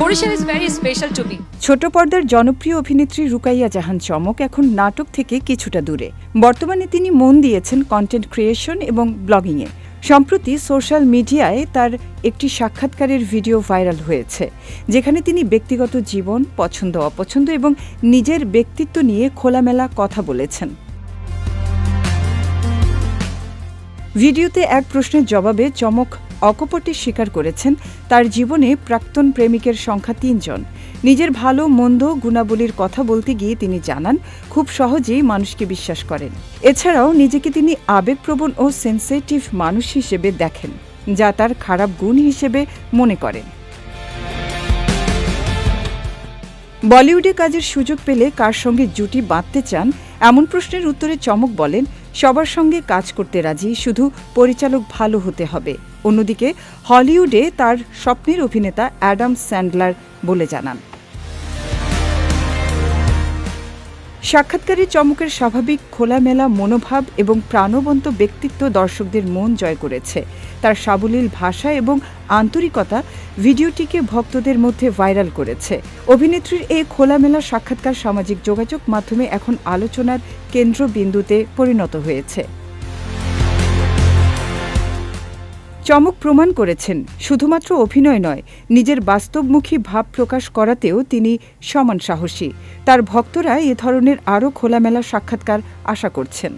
Barishal is very special to me ছোট পর্দার জনপ্রিয় অভিনেত্রী রুকাইয়া জাহান চমক এখন নাটক থেকে কিছুটা দূরে। বর্তমানে তিনি মন দিয়েছেন কন্টেন্ট ক্রিয়েশন এবং ব্লগিংয়ে সম্প্রতি সোশ্যাল মিডিয়ায় তার একটি সাক্ষাৎকারের ভিডিও ভাইরাল হয়েছে যেখানে তিনি ব্যক্তিগত জীবন পছন্দ অপছন্দ এবং নিজের ব্যক্তিত্ব নিয়ে খোলামেলা কথা বলেছেন। ভিডিওতে এক প্রশ্নের জবাবে চমক অকপটে স্বীকার করেছেন তার জীবনে প্রাক্তন প্রেমিকের সংখ্যা তিনজন। নিজের ভালো, মন্দ, গুণাবলীর কথা বলতে গিয়ে তিনি জানান, খুব সহজেই মানুষকে বিশ্বাস করেন। এছাড়াও নিজেকে তিনি আবেগপ্রবণ ও সেন্সিটিভ মানুষ হিসেবে দেখেন, যা তার খারাপ গুণ হিসেবে মনে করেন। বলিউডে কাজের সুযোগ পেলে কার সঙ্গে জুটি বাঁধতে চান? এমন প্রশ্নের উত্তরে চমক বলেন, সবার সঙ্গে কাজ করতে রাজি, শুধু পরিচালক ভালো হতে হবে। অন্যদিকে হলিউডে তার স্বপ্নের অভিনেতা অ্যাডাম স্যান্ডলার বলে জানান। সাক্ষাৎকারে চমকের স্বাভাবিক খোলামেলা মনোভাব এবং প্রাণবন্ত ব্যক্তিত্ব দর্শকদের মন জয় করেছে। তার সাবলীল ভাষা এবং আন্তরিকতা ভিডিওটিকে ভক্তদের মধ্যে ভাইরাল করেছে। অভিনেত্রীর এই খোলামেলা সাক্ষাৎকার সামাজিক যোগাযোগ মাধ্যমে এখন আলোচনার কেন্দ্রবিন্দুতে পরিণত হয়েছে। চমক প্রমাণ করেছেন। শুধুমাত্র অভিনয় নয়, নিজের বাস্তবমুখী ভাব প্রকাশ করাতেও তিনি সমান সাহসী। তার ভক্তরা এ ধরনের আরও খোলামেলা সাক্ষাৎকার আশা করছেন।